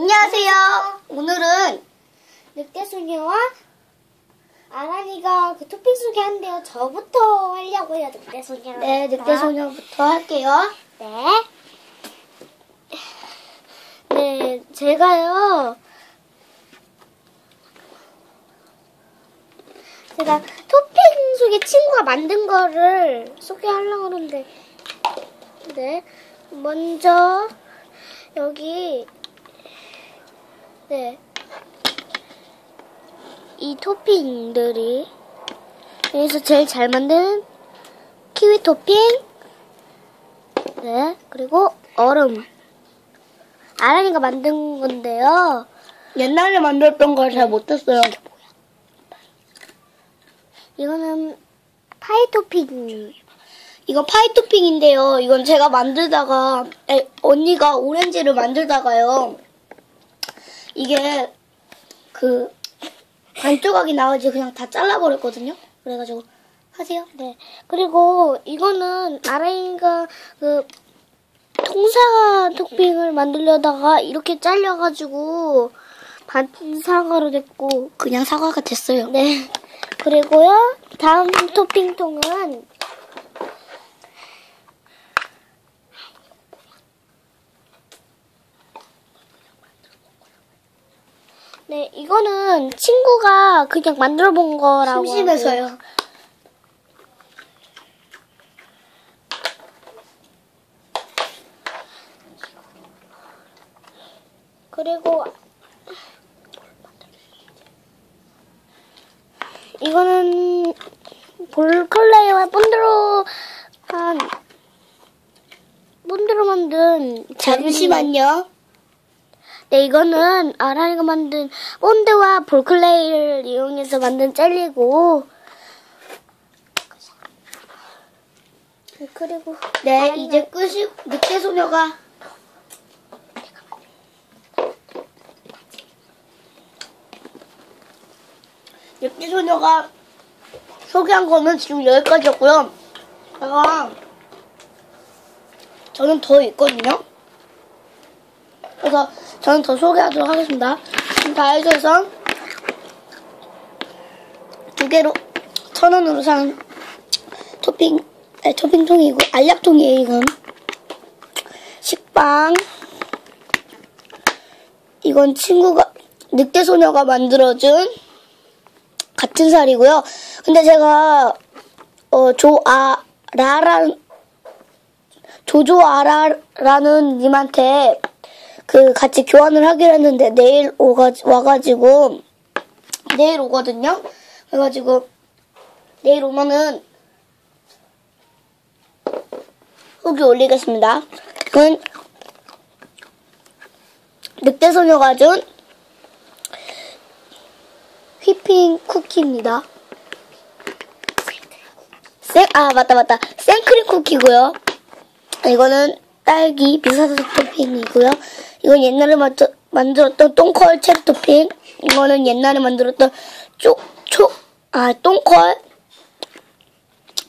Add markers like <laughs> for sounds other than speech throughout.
안녕하세요. 오늘은 늑대소녀와 아란이가 그 토핑 소개한대요. 저부터 하려고요, 늑대소녀. 네 늑대소녀부터 할게요. 네. 네, 제가요. 제가 토핑 속에 친구가 만든 거를 소개하려고 하는데, 네. 먼저, 여기, 네. 이 토핑들이, 여기서 제일 잘 만든 키위 토핑, 네. 그리고 얼음. 아란이가 만든 건데요. 옛날에 만들었던 걸 잘 못했어요. 이거는 파이 토핑. 이거 파이 토핑인데요. 이건 제가 만들다가 에, 언니가 오렌지를 만들다가요. 이게 그 반 조각이 나와지 그냥 다 잘라버렸거든요. 그래가지고 하세요. 네. 그리고 이거는 아란이가 그 통사 토핑을 만들려다가 이렇게 잘려가지고 반 사과로 됐고. 그냥 사과가 됐어요. 네. 그리고요, 다음 토핑 통은 네, 이거는 친구가 그냥 만들어 본 거라고. 심심해서요. 그리고 이거는 볼클레이와 본드로 한 본드로 만든 잠시만요. 네, 이거는 아라이가 만든 본드와 볼클레이를 이용해서 만든 젤리고 네, 그리고 네, 이제 끝이 늑대 소녀가 늑대 소녀가 소개한 거는 지금 여기까지였고요. 제가 저는 더 있거든요. 그래서 저는 더 소개하도록 하겠습니다. 다이소에서 두 개로 천 원으로 산 토핑 네, 토핑통이고 알약통이에요 이건. 식빵. 이건 친구가 늑대 소녀가 만들어준 같은 살이고요. 근데 제가 어 조아라란 조조아라라는 님한테 그 같이 교환을 하기로 했는데 내일 오가 와가지고 내일 오거든요 그래가지고 내일 오면은 후기 올리겠습니다. 이건 늑대소녀가 준 휘핑 쿠키입니다. 생, 아, 맞다, 맞다. 생크림 쿠키고요. 이거는 딸기 비사스 토핑이고요. 이건 옛날에 만들, 만들었던 똥컬 체리 토핑. 이거는 옛날에 만들었던 쪼, 초, 아, 똥컬.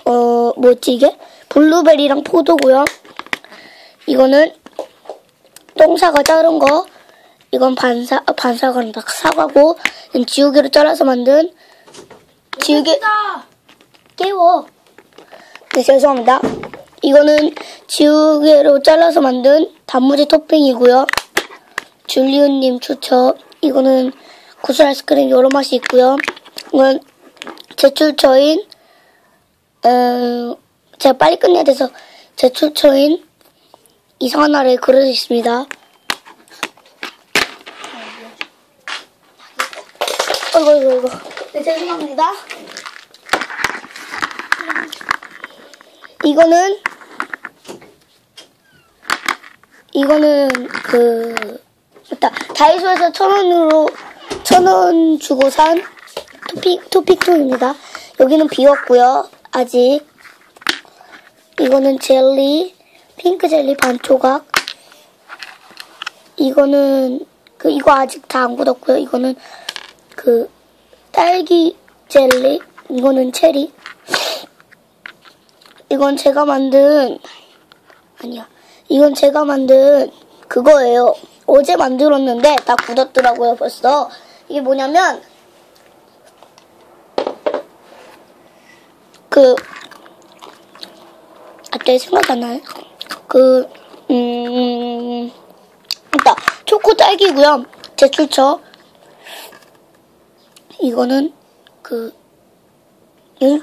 어, 뭐지 이게? 블루베리랑 포도고요. 이거는 똥사과 자른 거. 이건 반사, 아, 반사과란다. 사과고, 이건 지우개로 잘라서 만든 지우개. 깨워. 네, 죄송합니다. 이거는 지우개로 잘라서 만든 단무지 토핑이고요. 줄리온님 추천. 이거는 구슬 아이스크림 여러 맛이 있고요. 이건 제출처인 어, 제가 빨리 끝내야 돼서 제출처인 이상한 나라의 그릇이 있습니다. 어이구, 어이구, 어이구. 네, 죄송합니다. 이거는, 이거는, 그, 맞다. 다이소에서 천 원으로, 천 원 주고 산 토픽, 토픽통입니다. 여기는 비었고요 아직. 이거는 젤리, 핑크 젤리 반 조각. 이거는 그 이거 아직 다 안 굳었고요. 이거는 그 딸기 젤리. 이거는 체리. 이건 제가 만든 아니야. 이건 제가 만든 그거예요. 어제 만들었는데 다 굳었더라고요 벌써. 이게 뭐냐면 그 갑자기 생각 안 나요? 그 음. 일단 초코 딸기고요. 제출처. 이거는 그 응?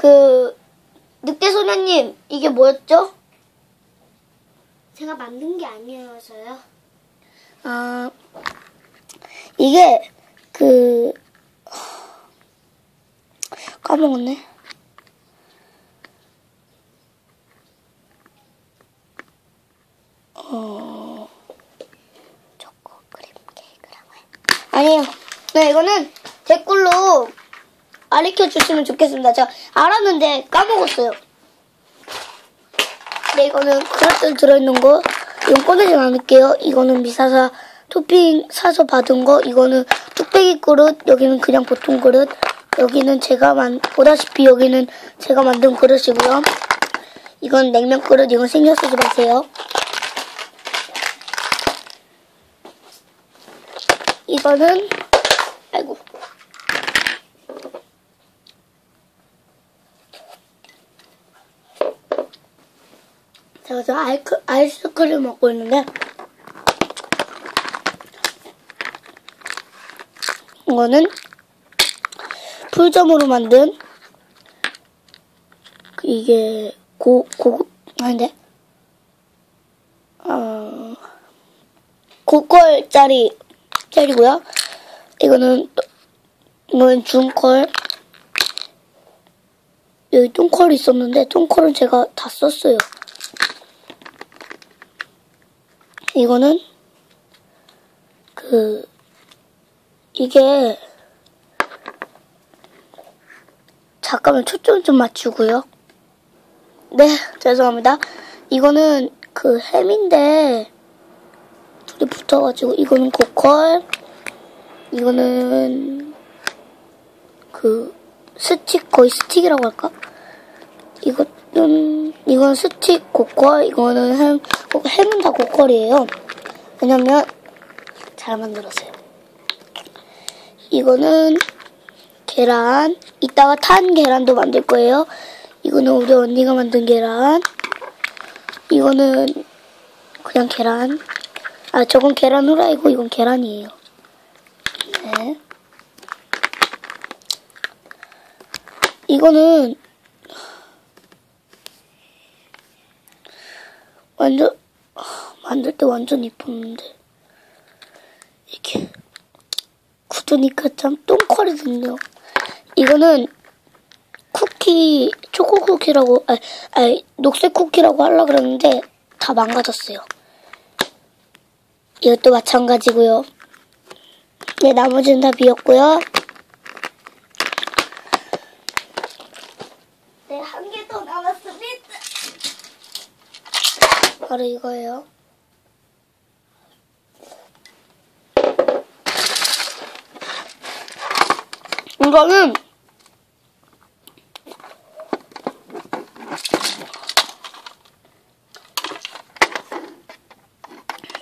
그 늑대 소녀님 이게 뭐였죠? 제가 만든 게 아니어서요. 아 이게 그 까먹었네. 어 초코 크림 케이크라고 해. 아니에요. 네 이거는 댓글로 알려 주시면 좋겠습니다. 제가 알았는데 까먹었어요. 네, 이거는 그릇들 들어있는 거. 이건 꺼내진 않을게요. 이거는 미사사 토핑 사서 받은 거. 이거는 뚝배기 그릇. 여기는 그냥 보통 그릇. 여기는 제가 만, 보다시피 여기는 제가 만든 그릇이고요. 이건 냉면 그릇. 이건 신경 쓰지 마세요. 이거는, 아이고. 제가 지금 아이크, 아이스크림 먹고 있는데 이거는 풀점으로 만든 그 이게 고 고급 아닌데 어 고퀄짜리 젤이고요. 이거는 또- 이건 중퀄 여기 똥컬이 있었는데 똥컬은 제가 다 썼어요. 이거는 그 이게 잠깐만 초점 좀 맞추고요. 네, 죄송합니다. 이거는 그 햄인데 둘이 붙어가지고 이거는 고퀄, 이거는 그 스틱 거의 스틱이라고 할까? 이거 는 이건 스틱 고퀄, 이거는 햄 어, 햄은 다 고퀄이에요. 왜냐면 잘 만들었어요. 이거는 계란. 이따가 탄 계란도 만들 거예요. 이거는 우리 언니가 만든 계란. 이거는 그냥 계란. 아, 저건 계란 후라이고 이건 계란이에요. 네. 이거는 완전 만들 때 완전 이뻤는데 이렇게 굳으니까 참 똥컬이거든요. 이거는 쿠키 초코 쿠키라고 아, 아 녹색 쿠키라고 하려 그랬는데 다 망가졌어요. 이것도 마찬가지고요. 네 나머지는 다 비었고요. 네 한 개 더 남았습니다. 바로 이거예요. 이거는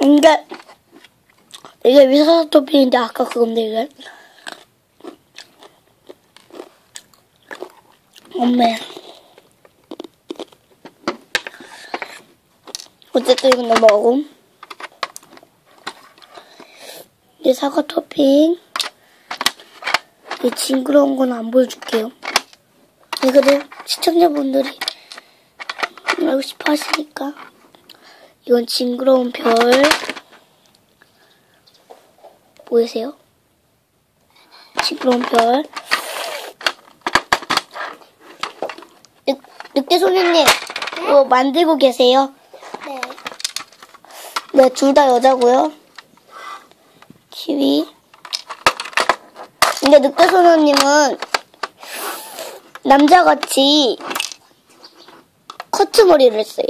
이게 이게 미사사 토핑인데 아까 그건데 이게 엄매 어쨌든 이건 넘어가고 이제 사과 토핑 이 징그러운 건 안 보여줄게요 이거를 시청자분들이 알고 싶어 하시니까 이건 징그러운 별 보이세요? 징그러운 별 늑, 늑대 소녀님 이거 만들고 계세요? 네. 네, 둘 다 여자고요. 키위. 근데 늑대 소녀님은 남자같이 커트 머리를 했어요.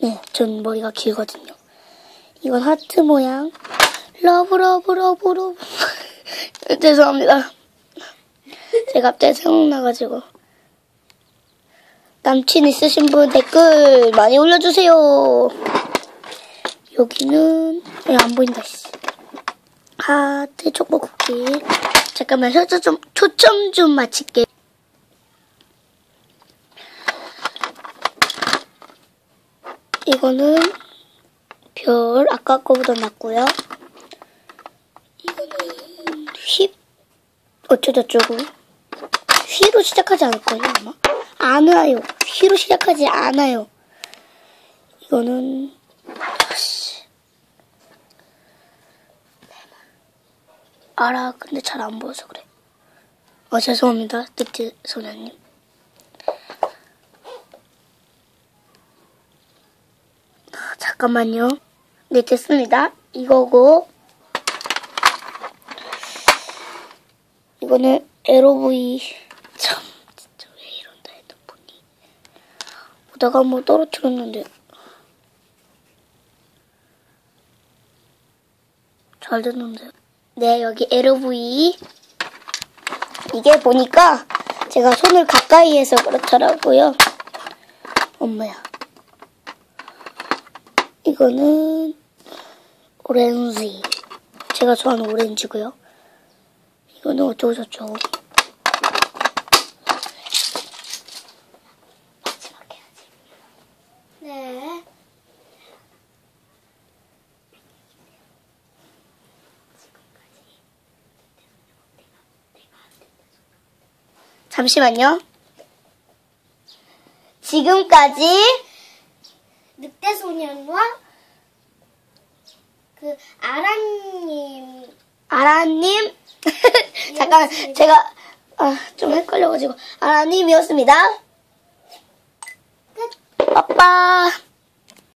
네, 전 머리가 길거든요. 이건 하트 모양. 러브 러브 러브 러브. <laughs> 죄송합니다. 제가 갑자기 생각나가지고. 남친 있으신 분 댓글 많이 올려주세요. 여기는 야, 안 보인다. 씨. 하트 초코 쿠키. 잠깐만 초점 좀 초점 좀 맞출게. 이거는 별 아까 거보다 낫고요. 이거는 휩 어쩌저쩌고 휘로 시작하지 않을까요 아마? 안 와요. 휘로 시작하지 않아요. 이거는 아씨 알아 근데 잘 안 보여서 그래. 어 죄송합니다 늑대 소녀님. 아, 잠깐만요. 네 됐습니다. 이거고 이거는 에로브이 참 진짜 왜 이런다 핸드폰이 오다가 뭐 떨어뜨렸는데 잘 됐는데 네 여기 에로브이. 이게 보니까 제가 손을 가까이 해서 그렇더라고요. 엄마야. 이거는 오렌지. 제가 좋아하는 오렌지고요. 이거는 어쩌고 저쩌고. 마지막 해야지. 네. 잠시만요. 지금까지 늑대 소년과 그 아란님 아라님 <laughs> 잠깐 제가 아, 좀 헷갈려가지고 아라님이었습니다. 끝. 빠빠.